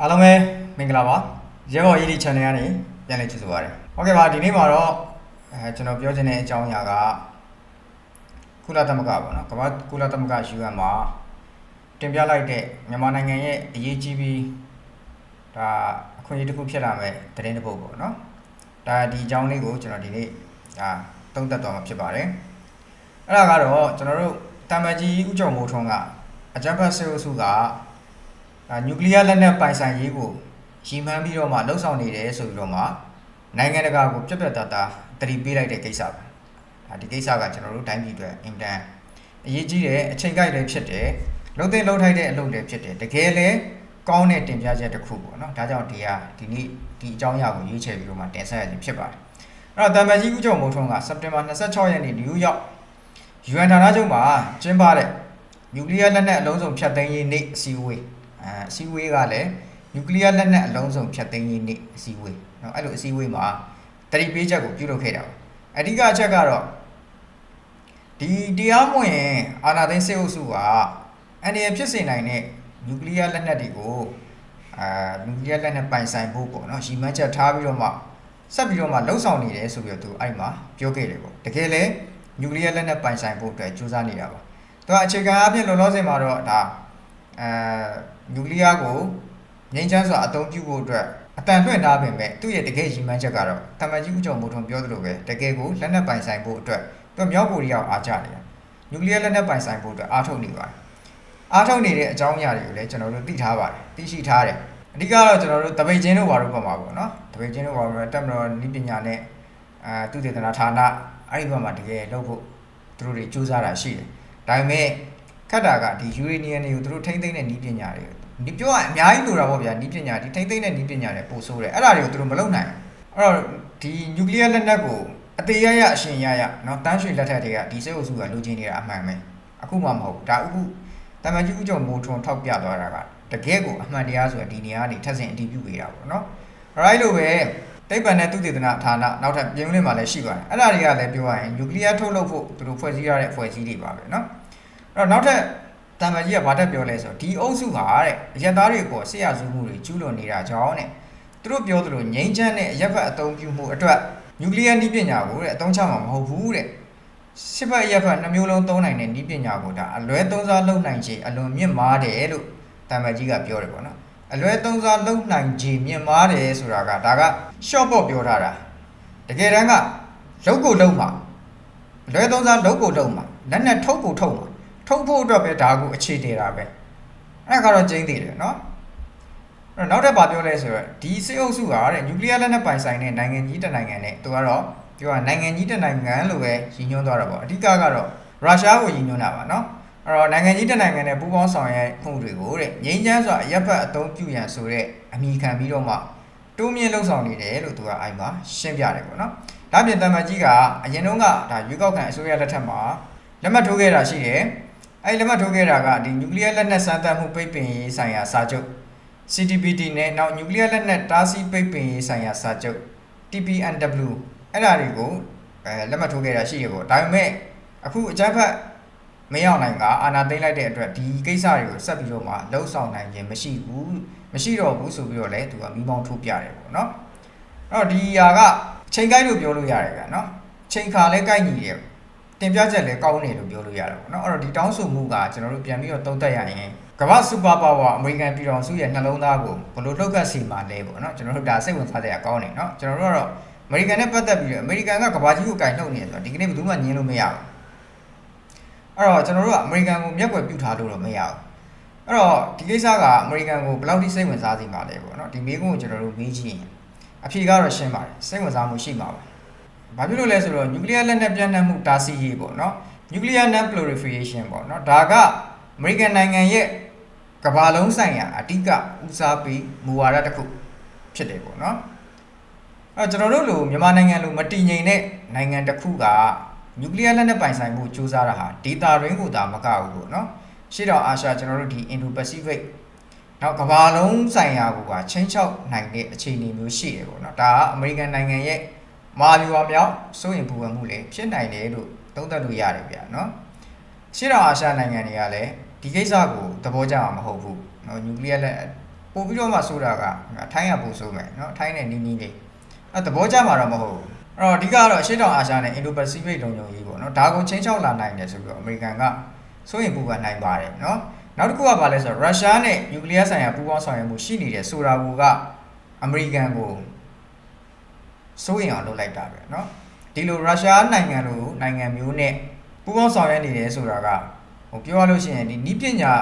အားလုံးပဲမင်္ဂလာပါရဲဘော် ED channel ကနေပြန်လည်ကြည့်ဆိုပါရစေဟုတ်ကဲ့ပါဒီနေ့မှာတော့အဲကျွန်တော်ပြောချင်တဲ့အကြောင်းအရာကကုလသမဂ္ဂပေါ့နော်ကမ္ဘာကုလသမဂ္ဂ UN မှာတင်ပြလိုက်တဲ့မြန်မာနိုင်ငံရဲ့အရေးကြီးပြီးဒါအခွင့်အရေးတစ်ခုဖြစ်လာမဲ့သတင်းတစ်ပုဒ်ပေါ့နော်ဒါဒီအကြောင်းလေးကိုကျွန်တော်ဒီနေ့ဒါသုံးသပ်သွားမှာဖြစ်ပါတယ်အဲ့ဒါကတော့ကျွန်တော်တို့တာမန်ကြီးဥကြုံမိုးထွန်းကအကြံဖတ်ဆေးအုပ်စုကဒါ နျူကလ িয়ার လက်နက်ပိုင်ဆိုင်ရေးကိုရည်မှန်းပြီးတော့မှလှုပ်ဆောင်နေတယ်ဆိုပြီးတော့မှနိုင်ငံတကာကိုပြက်ပြက်သားသားတတိပေးလိုက်တဲ့ကိစ္စပဲ။ဒါဒီကိစ္စကကျွန်တော်တို့တိုင်းပြည်အတွက်အင်တန်အရေးကြီးတယ်အချိန်ကိုက်လည်းဖြစ်တယ်လုံသိလုံထိုက်တဲ့အလုပ်လည်းဖြစ်တယ်တကယ်လည်းကောင်းတဲ့တင်ပြချက်တစ်ခုပေါ့နော်။ဒါကြောင့်ဒီဟာဒီနေ့ဒီအကြောင်းအရာကိုရွေးချယ်ပြီးတော့မှတင်ဆက်ရခြင်းဖြစ်ပါတယ်။အဲ့တော့တမန်ကြီးဦးကျော်မိုးထွန်းကစက်တင်ဘာ26ရက်နေ့နယူးယောက် UN ဌာနချုပ်မှာကျင်းပတဲ့နျူကလ িয়ার လက်နက်အလုံးစုံဖျက်သိမ်းရေးနေ့အစည်းအဝေး အဲအစည်းအဝေးကလည်းနျူကလ িয়ার လက်နက်အလုံးစုံဖြတ်သိမ်းရေးနေ့အစည်းအဝေးเนาะအဲ့လိုအစည်းအဝေးမှာတတိပေးချက်ကိုပြုလုပ်ခဲ့တာပါအဓိကအချက်ကတော့ဒီတရားမဝင်အာဏာသိမ်းစစ်အုပ်စုကအန်ဒီရဖြစ်စေနိုင်တဲ့နျူကလ িয়ার လက်နက်တွေကိုအာနျူကလ িয়ারလက်နက်ပိုင်ဆိုင်ဖို့ပေါ့เนาะရီမန်းချက်ထားပြီးတော့မှဆက်ပြီးတော့မှလှုံ့ဆော်နေတယ်ဆိုပြီးတော့သူအဲ့မှာပြောခဲ့တယ်ပေါ့တကယ်လဲနျူကလ িয়ার လက်နက်ပိုင်ဆိုင်ဖို့အတွက်ကြိုးစားနေတာပါသူကအခြေခံအပြင်လောလောဆယ်မှာတော့ဒါ အဲ နျူကလ িয়ার ကိုငြိမ်းချမ်းစွာအသုံးပြုဖို့အတွက်အတန်လွှင့်ထားပေမဲ့သူ့ရဲ့တကယ်ရည်မှန်းချက်ကတော့တမန်ကြီးဦးကျော်မိုးထွန်းပြောသလိုပဲတကယ်ကိုလက်နက်ပိုင်ဆိုင်ဖို့အတွက်သူမြောက်ကိုရီးယားကိုအားကျနေတာနျူကလ িয়ার လက်နက်ပိုင်ဆိုင်ဖို့အတွက်အားထုတ်နေပါတယ်အားထုတ်နေတဲ့အကြောင်းအရာတွေကိုလည်းကျွန်တော်တို့သိထားပါတယ်သိရှိထားတယ်အဓိကတော့ကျွန်တော်တို့တပိတ်ချင်းတို့ဘာလို့ပတ်မှာပေါ့နော်တပိတ်ချင်းတို့ဘာလို့တက်မတော်နီးပညာနဲ့အာသူတေသနာဌာနအဲ့ဒီဘက်မှာတကယ်လုပ်ဖို့သူတို့တွေစူးစမ်းတာရှိတယ်ဒါပေမဲ့ ခက်တာကဒီယူရေနီယံတွေကိုသူတို့ထိမ့်သိမ့်တဲ့နီးပညာတွေ ဒီပြောရအများကြီးလိုတာပေါ့ဗျာနီးပညာဒီထိမ့်သိမ့်တဲ့နီးပညာတွေပို့ဆိုးတယ်အဲ့ဒါတွေကိုသူတို့မလုပ်နိုင်ဘူးအဲ့တော့ဒီနျူကလ িয়ার လက်နက်ကိုအသေးရရအရှင်ရရနော်တန်းရွှေလက်ထက်တွေကဒီစိတ်အုပ်စုကလိုချင်နေတာအမှန်ပဲအခုမှမဟုတ်ဒါအခုတမန်ကြီးဥကြုံမိုးထွန်းထောက်ပြသွားတာကတကယ်ကိုအမှန်တရားဆိုတာဒီနေရာကနေထပ်ဆင့်အတည်ပြုပေးတာပေါ့နော် right လို့ပဲတိပ္ပံနဲ့သုတေသနဌာနနောက်ထပ်ပြင်ဦးလင်းမှာလည်းရှိပါတယ်အဲ့ဒါတွေကလည်းပြောရရင်နျူကလ িয়ার ထုတ်လုပ်ဖို့သူတို့ဖွဲ့စည်းရတဲ့အဖွဲ့အစည်းတွေပါပဲနော်အဲ့တော့နောက်ထပ် တမန်ကြီးကဘာတက်ပြောလဲဆိုတော့ဒီအုပ်စုဟာတဲ့အရက်သားတွေပေါ်ဆရာစုမှုတွေကျူးလွန်နေတာကြောင့်တဲ့သူတို့ပြောသလိုငိမ့်ချမ်းတဲ့အရက်ဘက်အသုံးပြုမှုအတွက်နျူကလ িয়ার နည်းပညာကိုတဲ့အသုံးချမှာမဟုတ်ဘူးတဲ့စစ်ဘက်အရက်ဘက်နှမျိုးလုံးသုံးနိုင်တဲ့နည်းပညာကိုဒါအလွဲသုံးစားလုပ်နိုင်ခြေအလွန်မြင့်မားတယ်လို့တမန်ကြီးကပြောတယ်ပေါ့နော်အလွဲသုံးစားလုပ်နိုင်ခြေမြင့်မားတယ်ဆိုတာကဒါက short ပေါ့ပြောထားတာတကယ်တမ်းကလုံးကိုလုံးမှာအလွဲသုံးစားလုံးကိုလုံးမှာလက်နဲ့ထုတ်ကိုထုတ်မှာ ထုတ်ဖို့အတွက်ပဲဒါကိုအခြေတည်တာပဲအဲ့ကတော့ကျင်းသေးတယ်နော်အဲ့နောက်တစ်ပါပြောလဲဆိုတော့ဒီစစ်အုပ်စုကတဲ့နျူကလ িয়ার လက်နက်ပိုင်ဆိုင်တဲ့နိုင်ငံကြီးတစ်နိုင်ငံနဲ့သူကတော့ပြောတာနိုင်ငံကြီးတစ်နိုင်ငံလို့ပဲရည်ညွှန်းသွားတာပေါ့အဓိကကတော့ရုရှားကိုရည်ညွှန်းတာပါနော်အဲ့တော့နိုင်ငံကြီးတစ်နိုင်ငံနဲ့ပူးပေါင်းဆောင်ရွက်မှုတွေကိုတဲ့ငြိမ်းချမ်းစွာအရက်ဖတ်အသုံးပြုရန်ဆိုတဲ့အမိခံပြီးတော့မှတုံးမြင့်လှုပ်ဆောင်နေတယ်လို့သူကအဲ့မှာရှင်းပြတယ်ပေါ့နော်ဒါပြင်တမန်ကြီးကအရင်တုန်းကဒါရွေးကောက်ခံအစိုးရလက်ထက်မှာလက်မှတ်ထိုးခဲ့တာရှိတယ် အဲ့ဒီလက်မှတ်ထိုးခဲ့တာကဒီနျူကလ িয়ার လက်နက်စမ်းသပ်မှုပိတ်ပင်ရေးဆိုင်ရာစာချုပ် CTBT နဲ့နောက်နျူကလ িয়ার လက်နက်တားဆီးပိတ်ပင်ရေးဆိုင်ရာစာချုပ် TPNW အဲ့ဒါတွေကိုအဲလက်မှတ်ထိုးခဲ့တာရှိရပေါ့ဒါပေမဲ့အခုအကြမ်းဖက်မရောက်နိုင်ကအာဏာသိမ်းလိုက်တဲ့အတွက်ဒီကိစ္စတွေကိုဆက်ပြီးတော့မှလှုပ်ဆောင်နိုင်ခြင်းမရှိဘူးမရှိတော့ဘူးဆိုပြီးတော့လည်းသူကမိမောင်းထိုးပြတယ်ပေါ့နော်အဲ့တော့ဒီຢာကချိန်ကိုက်လို့ပြောလို့ရတယ်ဗျာနော်ချိန်ခါလဲကိုက်ညီတယ် တင်ပြချက်လည်းကောင်းတယ်လို့ပြောလို့ရတာပေါ့နော်အဲ့တော့ဒီတောင်းဆိုမှုကကျွန်တော်တို့ပြန်ပြီးတော့သုံးသပ်ရရင်ကမ္ဘာစူပါပါဝါအမေရိကန်ပြည်ထောင်စုရဲ့နှလုံးသားကိုဘယ်လိုလှုပ်ခတ်စီမှာလဲပေါ့နော်ကျွန်တော်တို့ဒါစိတ်ဝင်စားတဲ့အကောင်းနေနော်ကျွန်တော်တို့ကတော့အမေရိကန်နဲ့ပတ်သက်ပြီးတော့အမေရိကန်ကကမ္ဘာကြီးကိုကင်လှုပ်နေတယ်ဆိုတော့ဒီကနေ့ဘယ်သူမှညင်းလို့မရဘူးအဲ့တော့ကျွန်တော်တို့ကအမေရိကန်ကိုမျက်ကွယ်ပြုထားလို့တော့မရဘူးအဲ့တော့ဒီကိစ္စကအမေရိကန်ကိုဘယ်လောက်ထိစိတ်ဝင်စားစီမှာလဲပေါ့နော်ဒီမေးခွန်းကိုကျွန်တော်တို့မေးကြည့်ရင်အဖြေကတော့ရှင်းပါတယ်စိတ်ဝင်စားမှုရှိမှာပါ ဘာဖြစ်လို့လဲဆိုတော့ nuclear လက်နက်ပြန့်နှံ့မှုတားဆီးရေးပေါ့နော် nuclear non proliferation ပေါ့နော်ဒါက American နိုင်ငံရဲ့ကမ္ဘာလုံးဆိုင်ရာအဓိကဦးစားပေးမူဝါဒတစ်ခုဖြစ်တယ်ပေါ့နော်အဲကျွန်တော်တို့လိုမြန်မာနိုင်ငံလိုမတည်ငြိမ်တဲ့နိုင်ငံတစ်ခုက nuclear လက်နက်ပိုင်ဆိုင်မှုစူးစမ်းတာဟာဒေတာရင်းကိုသာမကဘူးပေါ့နော်ရှေ့တော့အာရှကျွန်တော်တို့ဒီ Indo Pacific နောက်ကမ္ဘာလုံးဆိုင်ရာကိုကချင်းချောက်နိုင်တဲ့အခြေအနေမျိုးရှိတယ်ပေါ့နော်ဒါကအမေရိကန်နိုင်ငံရဲ့ မာလီဝါမြောက်စိုးရင်ပူပန်မှုလည်းဖြစ်နိုင်တယ်လို့သုံးသပ်လို့ရတယ်ဗျာနော်ရှေ့တော်အာရှနိုင်ငံတွေကလည်းဒီကိစ္စကိုသဘောကျမှာမဟုတ်ဘူးနော်နျူကလ িয়ার လက် ပို့ပြီးတော့မှဆိုတာကထိုင်းကပို့ဆိုးမယ်နော်ထိုင်းနဲ့နီးနီးလေးအဲသဘောကျမှာတော့မဟုတ်ဘူးအဲ့တော့အဓိကတော့အရှေ့တောင်အာရှနဲ့အင်ဒိုပစိဖိတ်လုံခြုံရေးပေါ့နော်ဒါကိုချင်းချောက်လာနိုင်တယ်ဆိုပြီးတော့အမေရိကန်ကစိုးရင်ပူပန်နိုင်ပါတယ်နော်နောက်တစ်ခုကဘာလဲဆိုတော့ရုရှားနဲ့နျူကလ িয়ার ဆိုင်ရာပူးပေါင်းဆောင်ရွက်မှုရှိနေတယ်ဆိုတာကအမေရိကန်ကို စိုးရင်အောင်လုပ်လိုက်တာပဲเนาะဒီလိုရုရှားနိုင်ငံလိုနိုင်ငံမျိုးနဲ့ပူးပေါင်းဆောင်ရွက်နေတယ်ဆိုတာကဟိုပြောရလို့ရှိရင်ဒီနီးပညာ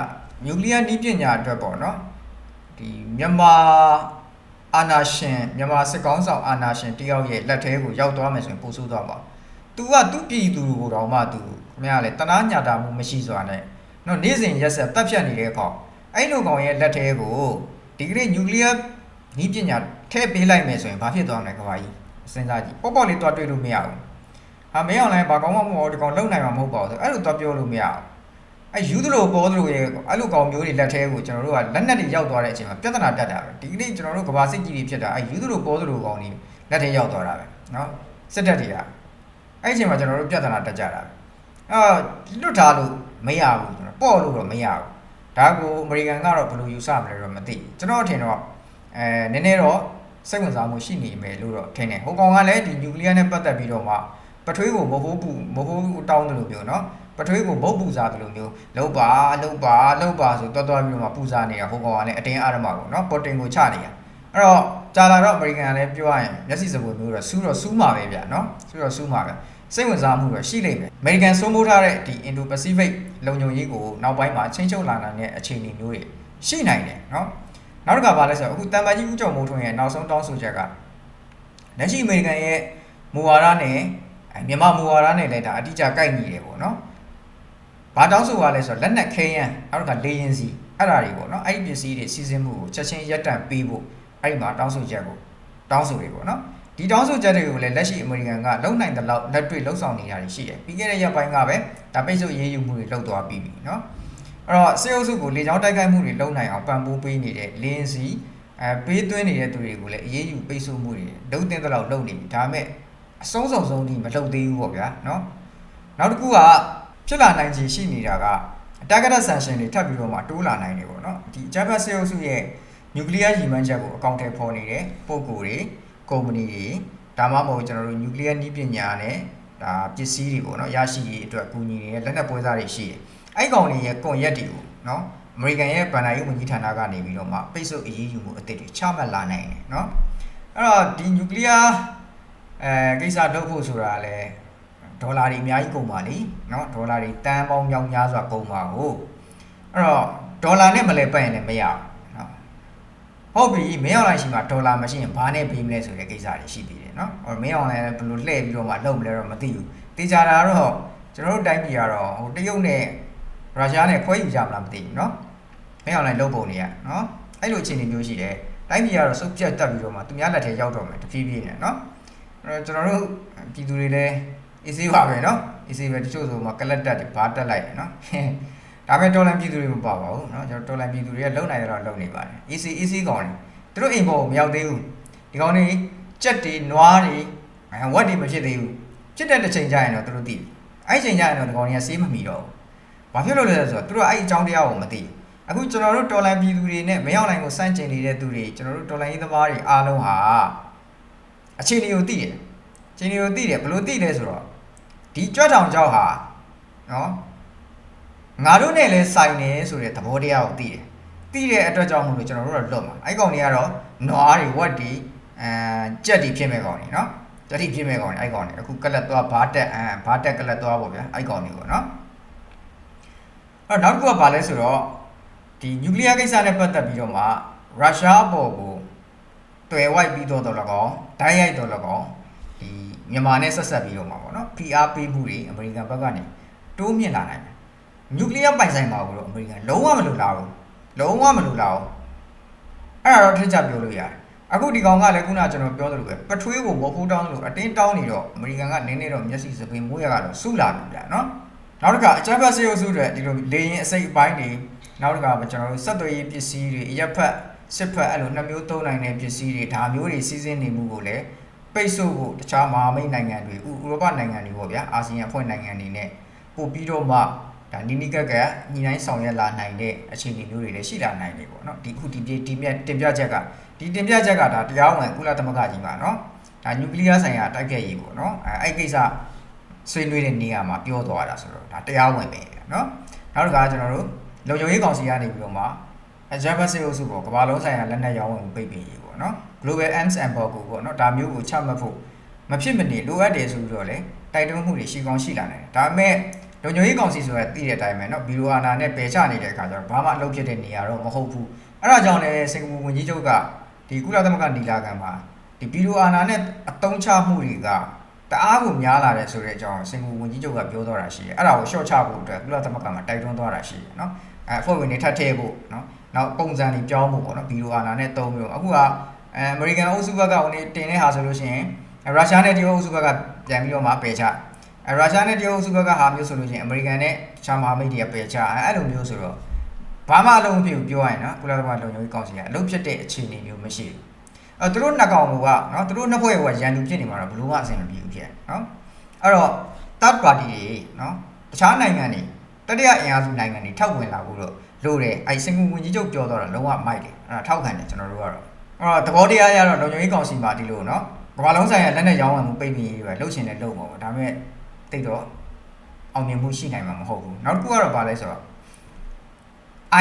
နျူကလ িয়ার နီးပညာအတွက်ပေါ့เนาะဒီမြန်မာအာနာရှင်မြန်မာစစ်ကောင်းဆောင်အာနာရှင်တယောက်ရဲ့လက်ထဲကိုရောက်သွားမယ်ဆိုရင်ပို့ဆိုးသွားမှာ။ तू ကသူ့ပြည်သူကိုတော့မှ तू ခင်ဗျားလေတနာညာတာမှုမရှိစွာနဲ့နော်နေ့စဉ်ရက်ဆက်တပ်ဖြတ်နေတဲ့ကောင်အဲ့လိုကောင်ရဲ့လက်ထဲကိုဒီကနေ့နျူကလ িয়ার နီးပညာထည့်ပေးလိုက်မယ်ဆိုရင်ဘာဖြစ်သွားမလဲကဘာကြီး စဉ်းစားကြည့်ပေါ့ပေါ့လေးတွားတွေ့လို့မရဘူးဟာမင်း online ဘာကောင်းမှမဟုတ်ဒီကောင်လုံနိုင်မှာမဟုတ်ပါဘူးဆိုအဲ့လိုတွားပြောလို့မရဘူးအဲယူသလိုပေါ်သလိုရဲ့အဲ့လိုကောင်မျိုးတွေလက်ထဲကိုကျွန်တော်တို့ကလက်နက်တွေရောက်သွားတဲ့အချိန်မှာပြဿနာတက်တာပဲဒီကနေ့ကျွန်တော်တို့ကဘာစစ်ကြီးတွေဖြစ်တာအဲယူသလိုပေါ်သလိုကောင်တွေလက်ထဲရောက်သွားတာပဲနော်စစ်တပ်တွေကအဲ့အချိန်မှာကျွန်တော်တို့ပြဿနာတက်ကြတာပဲအော်လွတ်ထားလို့မရဘူးကျွန်တော်ပေါ့လို့တော့မရဘူးဒါကိုအမေရိကန်ကတော့ဘယ်လိုယူဆမလဲတော့မသိကျွန်တော်အထင်တော့အဲနည်းနည်းတော့ စိတ်ဝင်စားမှုရှိနေမယ်လို့တော့ထင်တယ်ဟိုကောင်ကလည်းဒီနျူကလ িয়ার နဲ့ပတ်သက်ပြီးတော့မှပထွေးကိုမဟုတ်ဘူးမဟုတ်တောင်းတယ်လို့ပြောနော်ပထွေးကိုမဟုတ်ပူစားတယ်လို့မျိုးလောက်ပါလောက်ပါလောက်ပါဆိုတော်တော်မျိုးမှပူစားနေတာဟိုကောင်ကလည်းအတင်းအားရမှာပေါ့နော်ပေါ်တင်ကိုချနေတာအဲ့တော့ကြာလာတော့အမေရိကန်လည်းပြောရရင်မျက်စိစပွေမျိုးတော့စူးတော့စူးမှာပဲဗျာနော်စူးတော့စူးမှာပဲစိတ်ဝင်စားမှုတော့ရှိနေမယ်အမေရိကန်စိုးမိုးထားတဲ့ဒီ Indo-Pacific လုံခြုံရေးကိုနောက်ပိုင်းမှာချင်းချုပ်လာနိုင်တဲ့အခြေအနေမျိုးတွေရှိနိုင်တယ်နော် နောက်တစ်ခါပါလဲဆိုတော့အခုတန်ပါကြီးဦးကျော်မိုးထွန်းရဲ့နောက်ဆုံးတောင်းဆိုချက်ကလက်ရှိအမေရိကန်ရဲ့မူဝါဒနဲ့မြန်မာမူဝါဒနဲ့လည်းဒါအတိအကျကိုက်ညီတယ်ပေါ့နော်။ဘာတောင်းဆိုရလဲဆိုတော့လက်နက်ခဲယမ်းနောက်တစ်ခါလေရင်စီအဲ့ဒါတွေပေါ့နော်။အဲ့ဒီပစ္စည်းတွေစီစဉ်မှုကိုချက်ချင်းရပ်တန့်ပေးဖို့အဲ့ဒီမှာတောင်းဆိုချက်ကိုတောင်းဆိုတွေပေါ့နော်။ဒီတောင်းဆိုချက်တွေကိုလည်းလက်ရှိအမေရိကန်ကလုံနိုင်တဲ့လောက်လက်တွေ့လှုပ်ဆောင်နေတာတွေရှိတယ်။ပြီးခဲ့တဲ့ရက်ပိုင်းကပဲဒါပိတ်ဆို့ရေးယူမှုတွေလှုပ်သွားပြီးပြီနော်။ အဲ့တော့စေအုပ်စုကိုလေကြောင်းတိုက်ခိုက်မှုတွေလုပ်နိုင်အောင်ပံ့ပိုးပေးနေတဲ့လင်းစီအဲပေးသွင်းနေတဲ့သူတွေကိုလည်းအေးအေးယူပိတ်ဆို့မှုတွေလုပ်တဲ့လောက်လုပ်နေပြီဒါပေမဲ့အဆုံးစုံဆုံးထိမလုပ်သေးဘူးပေါ့ဗျာနော်နောက်တစ်ခုကဖြစ်လာနိုင်ခြေရှိနေတာက targeted sanction တွေထပ်ပြီးတော့မှတိုးလာနိုင်တယ်ပေါ့နော်ဒီအကြမ်းဖက်စေအုပ်စုရဲ့ nuclear ရည်မှန်းချက်ကိုအကောင့်ထဲပေါ်နေတဲ့ပုံကိုယ်တွေကုမ္ပဏီတွေဒါမှမဟုတ်ကျွန်တော်တို့ nuclear နည်းပညာနဲ့ဒါပစ္စည်းတွေပေါ့နော်ရရှိရေးအတွက်အကူအညီတွေလက်နက်ပွဲစားတွေရှိတယ် အဲ့ကောင်တွေရဲ့ကွန်ရက်တွေကိုနော်အမေရိကန်ရဲ့ဗန်ဒါရေးဝန်ကြီးဌာနကနေပြီးတော့မှပိတ်ဆို့အရေးယူမှုအသစ်တွေချမှတ်လာနိုင်တယ်နော်အဲ့တော့ဒီနျူကလ িয়ার အဲကိစ္စလုပ်ဖို့ဆိုတာလဲဒေါ်လာတွေအများကြီးကုန်ပါလေနော်ဒေါ်လာတွေတန်ပေါင်းမြောက်များစွာကုန်ပါဟုတ်အဲ့တော့ဒေါ်လာနဲ့မလဲပတ်ရင်လည်းမရဘူးဟုတ်ပြီမင်းအွန်လိုင်းရှိမှာဒေါ်လာမရှိရင်ဘာနဲ့ပေးမလဲဆိုတဲ့ကိစ္စတွေရှိသေးတယ်နော်။အော်မင်းအွန်လိုင်းလည်းဘယ်လိုလှည့်ပြီးတော့မှလုပ်မလဲတော့မသိဘူး။တေချာတာတော့ကျွန်တော်တို့တိုင်းပြည်ကတော့ဟိုတရုတ်နဲ့ ရုရှားနဲ့ခွဲယူကြမလားမသိဘူးเนาะမင်းအောင်လိုက်လုပ်ပုံတွေကเนาะအဲ့လိုအခြေအနေမျိုးရှိတယ်တိုင်းပြည်ကတော့စုပ်ပြတ်တက်ပြီးတော့မှသူများလက်ထဲရောက်တော့မယ်တဖြည်းဖြည်းနဲ့เนาะအဲ့တော့ကျွန်တော်တို့ပြည်သူတွေလည်းအေးဆေးပါပဲเนาะအေးဆေးပဲတချို့ဆိုမှကလတ်တက်တွေဘာတက်လိုက်တယ်เนาะဒါပေမဲ့တော်လန်ပြည်သူတွေမပါပါဘူးเนาะကျွန်တော်တော်လန်ပြည်သူတွေကလုံနိုင်တော့လုံနေပါတယ်အေးဆေးအေးဆေးကောင်တွေသူတို့အိမ်ပေါ်ကိုမရောက်သေးဘူးဒီကောင်တွေကြက်တွေနွားတွေအဲဝက်တွေမဖြစ်သေးဘူးဖြစ်တဲ့တစ်ချိန်ကျရင်တော့သူတို့သိပြီအဲ့ချိန်ကျရင်တော့ဒီကောင်တွေကဆေးမမီတော့ဘူး ဘာဖြစ်လို့လဲဆိုတော့သူတို့အဲ့အကြောင်းတရားကိုမသိအခုကျွန်တော်တို့တော်လန်ပြည်သူတွေနဲ့မရောက်နိုင်ကိုစန့်ကျင်နေတဲ့သူတွေကျွန်တော်တို့တော်လန်ရေးသမားတွေအားလုံးဟာအခြေအနေကိုသိတယ်အခြေအနေကိုသိတယ်ဘယ်လိုသိလဲဆိုတော့ဒီကြွက်တောင်ကြောက်ဟာနော်ငါတို့နဲ့လဲဆိုင်နေဆိုတဲ့သဘောတရားကိုသိတယ်သိတဲ့အတွက်ကြောင့်မလို့ကျွန်တော်တို့တော့လွတ်မှာအဲ့ကောင်တွေကတော့နွားတွေဝက်တွေအဲကြက်တွေဖြစ်မဲ့ကောင်တွေနော်ကြက်တွေဖြစ်မဲ့ကောင်တွေအဲ့ကောင်တွေအခုကလတ်သွားဘာတက်အမ်ဘာတက်ကလတ်သွားပေါ့ဗျာအဲ့ကောင်တွေပေါ့နော် အဲ့နောက်တစ်ခုကဘာလဲဆိုတော့ဒီနျူကလ িয়ার ကိစ္စနဲ့ပတ်သက်ပြီးတော့မှရုရှားအပေါ်ကိုတွယ်ဝိုက်ပြီးတော့တော့လကောင်ဓာတ်ရိုက်တော့လကောင်ဒီမြန်မာနဲ့ဆက်ဆက်ပြီးတော့မှာပေါ့နော် PR ပေးမှုတွေအမေရိကန်ဘက်ကနေတိုးမြင့်လာနိုင်တယ်နျူကလ িয়ার ပိုင်ဆိုင်ပါဘူးတော့အမေရိကန်လုံးဝမလိုလားဘူးလုံးဝမလိုလားဘူးအဲ့ဒါတော့ထစ်ချပြောလို့ရတယ်အခုဒီကောင်ကလည်းခုနကျွန်တော်ပြောသလိုပဲပထွေးကိုမဖိုးတောင်းလို့အတင်းတောင်းနေတော့အမေရိကန်ကနည်းနည်းတော့မျက်စိစပင်မိုးရကတော့စုလာပြီဗျာနော် နောက်တစ်ခါအကြမ်းဖက်စေအုပ်စုတွေဒီလိုလေရင်အစိတ်အပိုင်းတွေနောက်တစ်ခါကျွန်တော်တို့စက်သွေးရေးပစ္စည်းတွေအရက်ဖက်စစ်ဖက်အဲ့လိုနှစ်မျိုးသုံးနိုင်တဲ့ပစ္စည်းတွေဒါမျိုးတွေစီးစင်းနေမှုကိုလည်းပိတ်ဆို့ဖို့တခြားမဟာမိတ်နိုင်ငံတွေဥရောပနိုင်ငံတွေပေါ့ဗျာအာဆီယံအဖွဲ့နိုင်ငံတွေနဲ့ပို့ပြီးတော့မှဒါနီနီကက်ကက်ညီတိုင်းဆောင်ရွက်လာနိုင်တဲ့အခြေအနေမျိုးတွေလည်းရှိလာနိုင်တယ်ပေါ့နော်ဒီအခုဒီပြည်ဒီမြတ်တင်ပြချက်ကဒီတင်ပြချက်ကဒါတရားဝင်ကုလသမဂ္ဂကြီးပါနော်ဒါနျူကလ িয়ার ဆိုင်ရာတိုက်ခိုက်ရေးပေါ့နော်အဲအဲ့ကိစ္စ ဆွေးနွေးတဲ့နေရာမှာပြောသွားတာဆိုတော့ဒါတရားဝင်ပဲနော်နောက်တစ်ခါကျွန်တော်တို့လုံခြုံရေးကောင်စီကနေပြီးတော့မှအဂျပန်စေအုပ်စုပေါ့ကမ္ဘာလုံးဆိုင်ရာလက်နက်ရောင်းဝယ်မှုပိတ်ပင်ရေးပေါ့နော် Global Arms Embargo ပေါ့နော်ဒါမျိုးကိုချမှတ်ဖို့မဖြစ်မနေလိုအပ်တယ်ဆိုပြီးတော့လေတိုက်တွန်းမှုတွေရှိကောင်းရှိလာတယ်ဒါပေမဲ့လုံခြုံရေးကောင်စီဆိုတာသိတဲ့အတိုင်းပဲเนาะဘီရိုအာနာနဲ့ပယ်ချနေတဲ့အခါကျတော့ဘာမှအလုပ်ဖြစ်တဲ့နေရာတော့မဟုတ်ဘူးအဲ့ဒါကြောင့်လည်းစင်ကာပူဝန်ကြီးချုပ်ကဒီကုလသမဂ္ဂနီလာခံမှာဒီဘီရိုအာနာနဲ့အတုံးချမှုတွေက တအားကိုများလာတယ်ဆိုတဲ့အကြောင်းစင်ကာပူဝန်ကြီးချုပ်ကပြောသွားတာရှိတယ်အဲ့ဒါကိုရှော့ချဖို့အတွက်ကုလသမဂ္ဂမှာတိုက်တွန်းသွားတာရှိတယ်နော်အဲအဖွဲ့ဝင်တွေထပ်ထည့်ဖို့နော်နောက်ပုံစံတွေပြောင်းဖို့ပေါ့နော်ဘီလိုအာနာနဲ့တုံးမျိုးအခုကအမေရိကန်အုပ်စုဘက်ကဝင်တင်တဲ့ဟာဆိုလို့ရှိရင်ရုရှားနဲ့တရုတ်အုပ်စုဘက်ကပြန်ပြီးတော့မှပယ်ချအဲရုရှားနဲ့တရုတ်အုပ်စုဘက်ကဟာမျိုးဆိုလို့ရှိရင်အမေရိကန်နဲ့တခြားမဟာမိတ်တွေကပယ်ချအဲ့လိုမျိုးဆိုတော့ဘာမှအလုံးမဖြစ်ဘူးပြောရရင်နော်ကုလသမဂ္ဂလုံခြုံရေးကောင်စီကအလုပ်ဖြစ်တဲ့အခြေအနေမျိုးမရှိဘူး အဲသူတို့နှစ်ကောင်ကနော်သူတို့နှစ်ဖွဲ့ကရန်သူဖြစ်နေမှာတော့ဘလို့မှအဆင်မပြေဘူးဖြစ်နော်အဲ့တော့ third party တွေနော်တခြားနိုင်ငံတွေတတိယအင်အားစုနိုင်ငံတွေထောက်ဝင်လာဖို့တော့လို့တယ်အဲစင်ကူဝင်ကြီးချုပ်ပြောတော့လုံးဝမိုက်တယ်အဲ့ဒါထောက်ခံတယ်ကျွန်တော်တို့ကတော့အဲ့တော့သဘောတရားရတော့လုံခြုံရေးကောင်စီမှာဒီလိုနော်ကမ္ဘာလုံးဆိုင်ရာလက်နက်ရောင်းဝယ်မှုပိတ်ပင်ရေးတွေလှုပ်ရှင်တဲ့လှုပ်ပါဘောဒါပေမဲ့တိတ်တော့အောင်မြင်မှုရှိနိုင်မှာမဟုတ်ဘူးနောက်တစ်ခုကတော့ဗာလဲဆိုတော့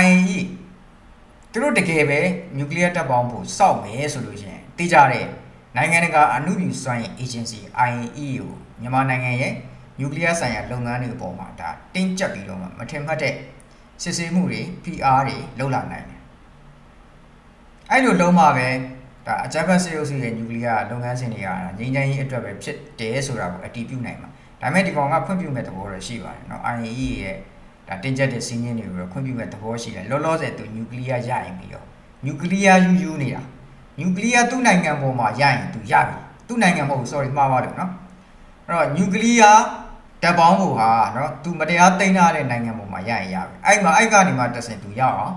IAE သူတို့တကယ်ပဲနျူကလ িয়ার တပ်ပေါင်းဖို့စောက်မယ်ဆိုလို့ရှိရင်သိကြတဲ့နိုင်ငံတကာအမှုပြုစွမ်းရင် agency IAEA ကိုမြန်မာနိုင်ငံရဲ့နျူကလ িয়ার ဆိုင်ရာလုပ်ငန်းတွေအပေါ်မှာဒါတင်းကျပ်ပြီးတော့မှမထင်မှတ်တဲ့စစ်ဆေးမှုတွေ PR တွေလုပ်လာနိုင်တယ်။အဲ့လိုလုံးမှာပဲဒါအကြမ်းဖက်စစ်အုပ်စုရဲ့နျူကလ িয়ার လုပ်ငန်းစဉ်တွေကငြိမ်းချမ်းရေးအတွက်ပဲဖြစ်တယ်ဆိုတာကိုအတည်ပြုနိုင်မှာ။ဒါပေမဲ့ဒီကောင်ကဖွင့်ပြမဲ့သဘောတော့ရှိပါတယ်เนาะ IAEA ရဲ့ ဒါတင်းကျပ်တဲ့စင်းရင်းတွေကိုခွင့်ပြုမဲ့သဘောရှိတယ်လောလောဆယ်သူနျူကလ িয়ার ရရင်ပြီးတော့နျူကလ িয়ার ယူယူနေတာနျူကလ িয়ার သူ့နိုင်ငံပေါ်မှာရရင်သူရပြီသူ့နိုင်ငံမဟုတ်ဘူး sorry မှားပါတယ်နော်အဲ့တော့နျူကလ িয়ার ဓာတ်ပေါင်းကိုဟာနော်သူမတရားသိမ်းထားတဲ့နိုင်ငံပေါ်မှာရရင်ရပြီအဲ့မှာအဲ့ကနေမှတက်စင်သူရအောင်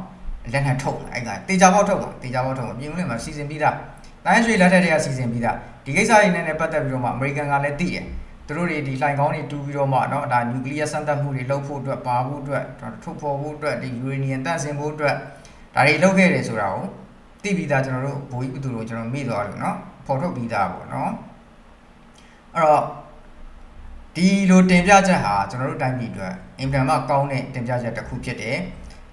လက်နဲ့ထုတ်အဲ့ကတေချာပေါက်ထုတ်တာတေချာပေါက်ထုတ်ပြင်ဦးလင်မှာစီစဉ်ပြီးသားတိုင်းရွှေလက်ထက်တွေကစီစဉ်ပြီးသားဒီကိစ္စတွေနဲ့ပတ်သက်ပြီးတော့မှအမေရိကန်ကလည်းသိတယ် သူတို့တွေဒီလှိုင်ကောင်းတွေတူးပြီးတော့မှเนาะဒါနျူကလ িয়ার စမ်းသပ်မှုတွေလုပ်ဖို့အတွက်ပါဖို့အတွက်ထုတ်ဖော်ဖို့အတွက်ဒီယူရေနီယံတန့်စင်ဖို့အတွက်ဒါတွေလုပ်ခဲ့တယ်ဆိုတာကိုသိပြီးသားကျွန်တော်တို့ဘိုးကြီးဥသူတို့ကျွန်တော်မေ့သွားတယ်เนาะဖော်ထုတ်ပြီးသားပေါ့เนาะအဲ့တော့ဒီလိုတင်ပြချက်ဟာကျွန်တော်တို့တိုင်းပြည်အတွက်အင်တာမကောင်းတဲ့တင်ပြချက်တစ်ခုဖြစ်တယ်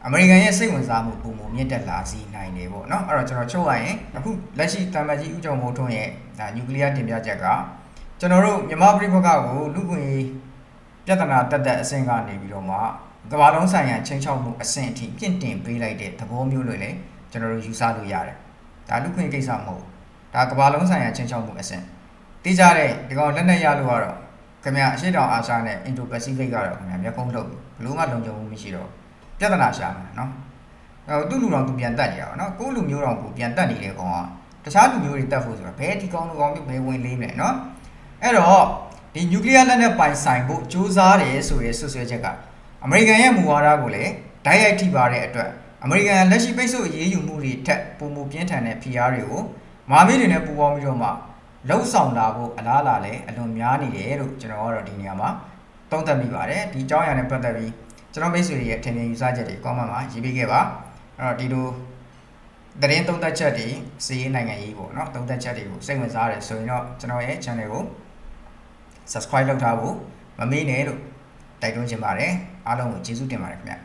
အမေရိကန်ရဲ့စိတ်ဝင်စားမှုပုံမမြင့်တက်လာစေနိုင်တယ်ပေါ့เนาะအဲ့တော့ကျွန်တော်ချုပ်ရရင်အခုလက်ရှိတမန်ကြီးဦးကျော်မိုးထွန်းရဲ့ဒါနျူကလ িয়ার တင်ပြချက်က ကျွန်တော်တို့မြန်မာပြည်ဘက်ကကိုလူ့ခွင့်ပြဿနာတက်တက်အဆင့်ကနေပြီးတော့မှကမ္ဘာလုံးဆိုင်ရာချင်းချောက်မှုအဆင့်အထိပြင့်တင်ပေးလိုက်တဲ့သဘောမျိုးလို့လည်းကျွန်တော်တို့ယူဆလို့ရတယ်ဒါလူ့ခွင့်ကိစ္စမဟုတ်ဒါကမ္ဘာလုံးဆိုင်ရာချင်းချောက်မှုအဆင့်တိကျတဲ့ဒီကောင်လက်နက်ရလို့ကတော့ခင်ဗျအရှိတောင်အာရှနဲ့အင်ဒိုပစိဖိတ်ကတော့ခင်ဗျမျက်ခုံးလုပ်ဘလို့မှလုံခြုံမှုမရှိတော့ပြဿနာရှာမှာနော်အဲသူ့လူတော်သူပြန်တက်နေတာပါနော်ကိုယ့်လူမျိုးတော်ကိုပြန်တက်နေတဲ့ကောင်ကတခြားလူမျိုးတွေတက်ဖို့ဆိုတော့ဘယ်ဒီကောင်လူကောင်မျိုးဘယ်ဝင်လေးမလဲနော် အဲ့တော့ဒီနျူကလ িয়ার လက်နက်ပိုင်ဆိုင်ဖို့စူးစမ်းတယ်ဆိုရဲဆွဆွဲချက်ကအမေရိကန်ရဲ့မူဝါဒကိုလည်းဓာတ်ရိုက်ထိပါတဲ့အတွက်အမေရိကန်လက်ရှိပိတ်ဆို့အရေးယူမှုတွေထက်ပုံမပြင်းထန်တဲ့ PR တွေကိုမာမီတွေနဲ့ပူးပေါင်းပြီးတော့မှလှုပ်ဆောင်လာဖို့အလားအလာလည်းအလွန်များနေတယ်လို့ကျွန်တော်ကတော့ဒီနေရာမှာသုံးသပ်မိပါတယ်ဒီအကြောင်းအရာနဲ့ပတ်သက်ပြီးကျွန်တော်မိတ်ဆွေတွေရဲ့ထင်မြင်ယူဆချက်တွေ comment မှာရေးပေးခဲ့ပါအဲ့တော့ဒီလိုသတင်းသုံးသပ်ချက်တွေစီးရေးနိုင်ငံရေးပေါ့နော်သုံးသပ်ချက်တွေကိုစိတ်ဝင်စားရတယ်ဆိုရင်တော့ကျွန်တော်ရဲ့ channel ကို subscribe လုပ်ထားဖို့မမေ့နဲ့လို့တိုက်တွန်းချင်ပါတယ်အားလုံးကိုကျေးဇူးတင်ပါတယ်ခင်ဗျ